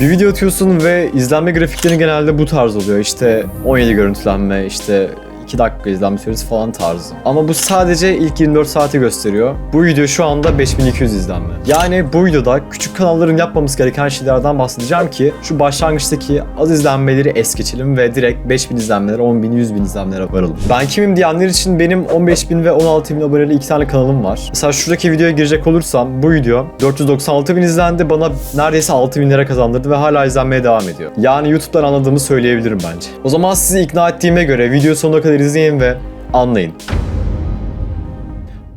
Bir video atıyorsun ve izlenme grafikleri genelde bu tarz oluyor. İşte 17 görüntülenme, işte 2 dakika izlenme süresi falan tarzı. Ama bu sadece ilk 24 saati gösteriyor. Bu video şu anda 5200 izlenme. Yani bu videoda küçük kanalların yapmamız gereken şeylerden bahsedeceğim ki şu başlangıçtaki az izlenmeleri es geçelim ve direkt 5000 izlenmelere, 10.000, 100.000 izlenmelere varalım. Ben kimim diyenler için benim 15.000 ve 16.000 aboneli iki tane kanalım var. Mesela şuradaki videoya girecek olursam bu video 496.000 izlendi bana neredeyse 6.000 lira kazandırdı ve hala izlenmeye devam ediyor. Yani YouTube'dan anladığımı söyleyebilirim bence. O zaman sizi ikna ettiğime göre video sonuna kadar izleyin ve anlayın.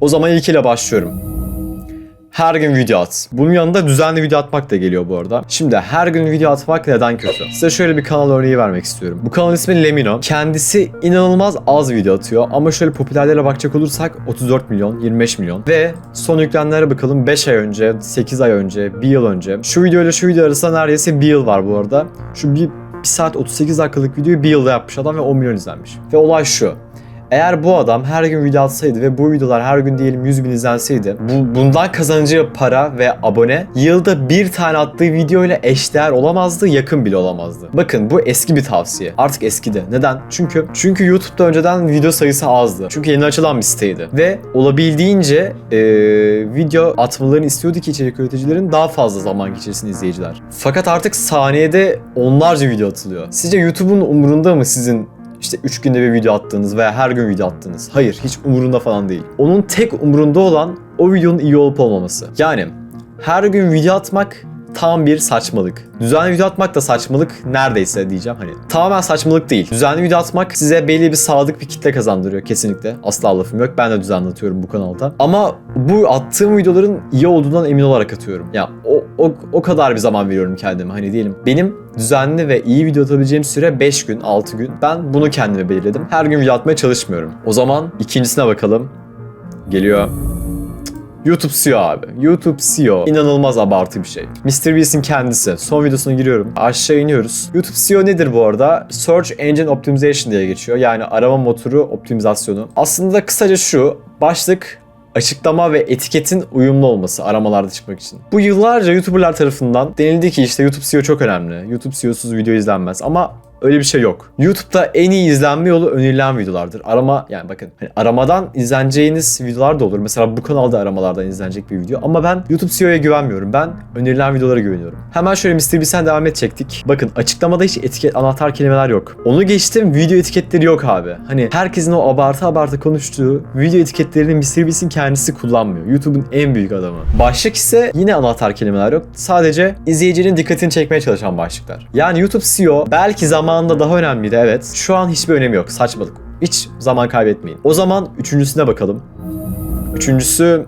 O zaman ilkiyle başlıyorum. Her gün video at. Bunun yanında düzenli video atmak da geliyor bu arada. Şimdi her gün video atmak neden kötü? Size şöyle bir kanal örneği vermek istiyorum. Bu kanalın ismi Lemino. Kendisi inanılmaz az video atıyor ama şöyle popülerlere bakacak olursak 34 milyon, 25 milyon. Ve son yüklenenlere bakalım 5 ay önce, 8 ay önce, 1 yıl önce. Şu video ile şu video arasında neredeyse 1 yıl var bu arada. Şu bir 1 saat 38 dakikalık videoyu bir yılda yapmış adam ve 10 milyon izlenmiş. Ve olay şu. Eğer bu adam her gün video atsaydı ve bu videolar her gün diyelim 100 bin izlenseydi bu, bundan kazanacağı para ve abone yılda bir tane attığı video ile eşdeğer olamazdı yakın bile olamazdı. Bakın bu eski bir tavsiye. Artık eskidi. Neden? Çünkü çünkü YouTube'da önceden video sayısı azdı. Çünkü yeni açılan bir siteydi. Ve olabildiğince eee, video atmalarını istiyordu ki içerik üreticilerin daha fazla zaman geçirsin izleyiciler. Fakat artık saniyede onlarca video atılıyor. Sizce YouTube'un umurunda mı sizin işte 3 günde bir video attığınız veya her gün video attığınız. Hayır, hiç umurunda falan değil. Onun tek umurunda olan o videonun iyi olup olmaması. Yani her gün video atmak tam bir saçmalık. Düzenli video atmak da saçmalık neredeyse diyeceğim hani. Tamamen saçmalık değil. Düzenli video atmak size belli bir sadık bir kitle kazandırıyor kesinlikle. Asla lafım yok. Ben de düzenli atıyorum bu kanalda. Ama bu attığım videoların iyi olduğundan emin olarak atıyorum. Ya o, o, o kadar bir zaman veriyorum kendime hani diyelim. Benim düzenli ve iyi video atabileceğim süre 5 gün, 6 gün. Ben bunu kendime belirledim. Her gün video atmaya çalışmıyorum. O zaman ikincisine bakalım. Geliyor. YouTube SEO abi. YouTube SEO inanılmaz abartı bir şey. Mr. Beast'in kendisi. Son videosuna giriyorum. Aşağı iniyoruz. YouTube SEO nedir bu arada? Search Engine Optimization diye geçiyor. Yani arama motoru optimizasyonu. Aslında kısaca şu. Başlık açıklama ve etiketin uyumlu olması aramalarda çıkmak için. Bu yıllarca YouTuber'lar tarafından denildi ki işte YouTube SEO çok önemli. YouTube SEO'suz video izlenmez ama öyle bir şey yok. YouTube'da en iyi izlenme yolu önerilen videolardır. Arama yani bakın hani aramadan izleneceğiniz videolar da olur. Mesela bu kanalda aramalardan izlenecek bir video ama ben YouTube SEO'ya güvenmiyorum. Ben önerilen videolara güveniyorum. Hemen şöyle Mr. Beast'ten devam edecektik. Bakın açıklamada hiç etiket anahtar kelimeler yok. Onu geçtim video etiketleri yok abi. Hani herkesin o abartı abartı konuştuğu video etiketlerini Mr. Beast'in kendisi kullanmıyor. YouTube'un en büyük adamı. Başlık ise yine anahtar kelimeler yok. Sadece izleyicinin dikkatini çekmeye çalışan başlıklar. Yani YouTube SEO belki zamanında daha önemliydi evet. Şu an hiçbir önemi yok. Saçmalık. Hiç zaman kaybetmeyin. O zaman üçüncüsüne bakalım. Üçüncüsü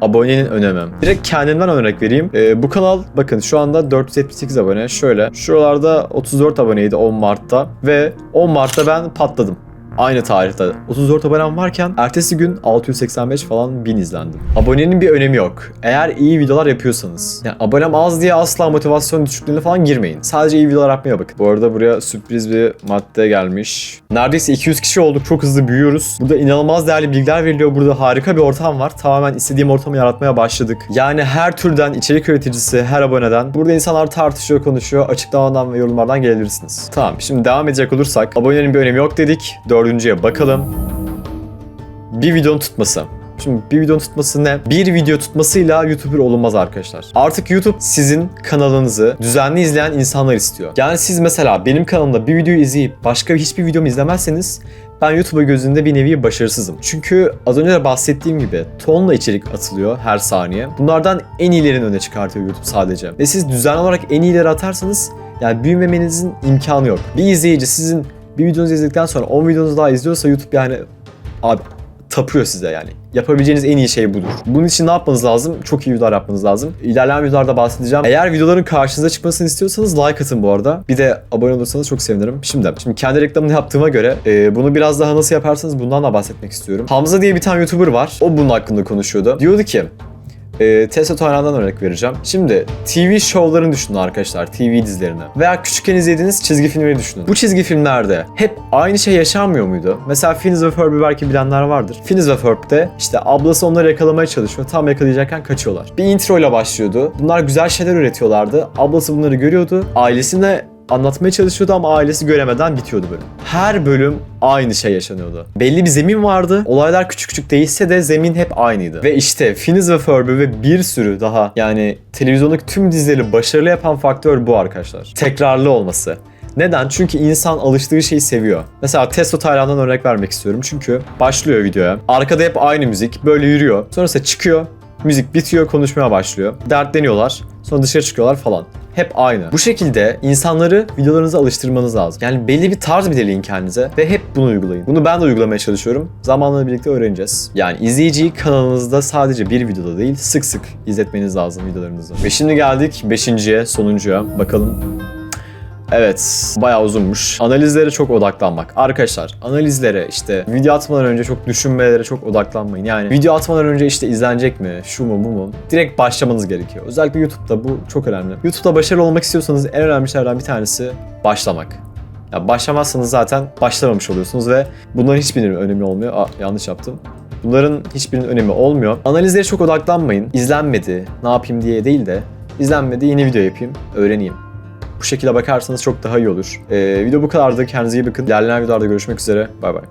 abonenin önemi. Direkt kendimden örnek vereyim. Ee, bu kanal bakın şu anda 478 abone. Şöyle şuralarda 34 aboneydi 10 Mart'ta ve 10 Mart'ta ben patladım. Aynı tarihte 34 abonem varken ertesi gün 685 falan bin izlendim. Abonenin bir önemi yok. Eğer iyi videolar yapıyorsanız. Yani abonem az diye asla motivasyon düşüklüğüne falan girmeyin. Sadece iyi videolar yapmaya bakın. Bu arada buraya sürpriz bir madde gelmiş. Neredeyse 200 kişi olduk. Çok hızlı büyüyoruz. Burada inanılmaz değerli bilgiler veriliyor. Burada harika bir ortam var. Tamamen istediğim ortamı yaratmaya başladık. Yani her türden içerik üreticisi, her aboneden. Burada insanlar tartışıyor, konuşuyor. Açıklamadan ve yorumlardan gelebilirsiniz. Tamam şimdi devam edecek olursak. Abonenin bir önemi yok dedik. Dördüncüye bakalım. Bir videonun tutması. Şimdi bir videonun tutması ne? Bir video tutmasıyla YouTuber olunmaz arkadaşlar. Artık YouTube sizin kanalınızı düzenli izleyen insanlar istiyor. Yani siz mesela benim kanalımda bir videoyu izleyip başka hiçbir videomu izlemezseniz ben YouTube'a gözünde bir nevi başarısızım. Çünkü az önce de bahsettiğim gibi tonla içerik atılıyor her saniye. Bunlardan en iyilerini öne çıkartıyor YouTube sadece. Ve siz düzenli olarak en iyileri atarsanız yani büyümemenizin imkanı yok. Bir izleyici sizin bir videonuzu izledikten sonra 10 videonuzu daha izliyorsa YouTube yani abi tapıyor size yani. Yapabileceğiniz en iyi şey budur. Bunun için ne yapmanız lazım? Çok iyi videolar yapmanız lazım. İlerleyen videolarda bahsedeceğim. Eğer videoların karşınıza çıkmasını istiyorsanız like atın bu arada. Bir de abone olursanız çok sevinirim. Şimdi, şimdi kendi reklamını yaptığıma göre e, bunu biraz daha nasıl yaparsanız bundan da bahsetmek istiyorum. Hamza diye bir tane YouTuber var. O bunun hakkında konuşuyordu. Diyordu ki e, Tesla Toynan'dan örnek vereceğim. Şimdi TV şovlarını düşünün arkadaşlar, TV dizilerini. Veya küçükken izlediğiniz çizgi filmleri düşünün. Bu çizgi filmlerde hep aynı şey yaşanmıyor muydu? Mesela Phineas ve Ferb'i belki bilenler vardır. Phineas ve Ferb'de işte ablası onları yakalamaya çalışıyor. Tam yakalayacakken kaçıyorlar. Bir intro ile başlıyordu. Bunlar güzel şeyler üretiyorlardı. Ablası bunları görüyordu. Ailesine anlatmaya çalışıyordu ama ailesi göremeden bitiyordu bölüm. Her bölüm aynı şey yaşanıyordu. Belli bir zemin vardı. Olaylar küçük küçük değişse de zemin hep aynıydı. Ve işte Phineas ve Ferb'i ve bir sürü daha yani televizyondaki tüm dizileri başarılı yapan faktör bu arkadaşlar. Tekrarlı olması. Neden? Çünkü insan alıştığı şeyi seviyor. Mesela Testo Taylan'dan örnek vermek istiyorum. Çünkü başlıyor videoya. Arkada hep aynı müzik. Böyle yürüyor. Sonrasında çıkıyor. Müzik bitiyor, konuşmaya başlıyor. Dertleniyorlar. Sonra dışarı çıkıyorlar falan. Hep aynı. Bu şekilde insanları videolarınıza alıştırmanız lazım. Yani belli bir tarz belirleyin kendinize ve hep bunu uygulayın. Bunu ben de uygulamaya çalışıyorum. Zamanla birlikte öğreneceğiz. Yani izleyiciyi kanalınızda sadece bir videoda değil sık sık izletmeniz lazım videolarınızı. Ve şimdi geldik 5.ye, sonuncuya. Bakalım Evet, bayağı uzunmuş. Analizlere çok odaklanmak. Arkadaşlar, analizlere işte video atmadan önce çok düşünmelere çok odaklanmayın. Yani video atmadan önce işte izlenecek mi, şu mu, bu mu? Direkt başlamanız gerekiyor. Özellikle YouTube'da bu çok önemli. YouTube'da başarılı olmak istiyorsanız en önemli şeylerden bir tanesi başlamak. Ya başlamazsanız zaten başlamamış oluyorsunuz ve bunların hiçbirinin önemi olmuyor. Aa, yanlış yaptım. Bunların hiçbirinin önemi olmuyor. Analizlere çok odaklanmayın. İzlenmedi, ne yapayım diye değil de izlenmedi, yeni video yapayım, öğreneyim. Bu şekilde bakarsanız çok daha iyi olur. Ee, video bu kadardı. Kendinize iyi bakın. İlerleyen videolarda görüşmek üzere. Bay bay.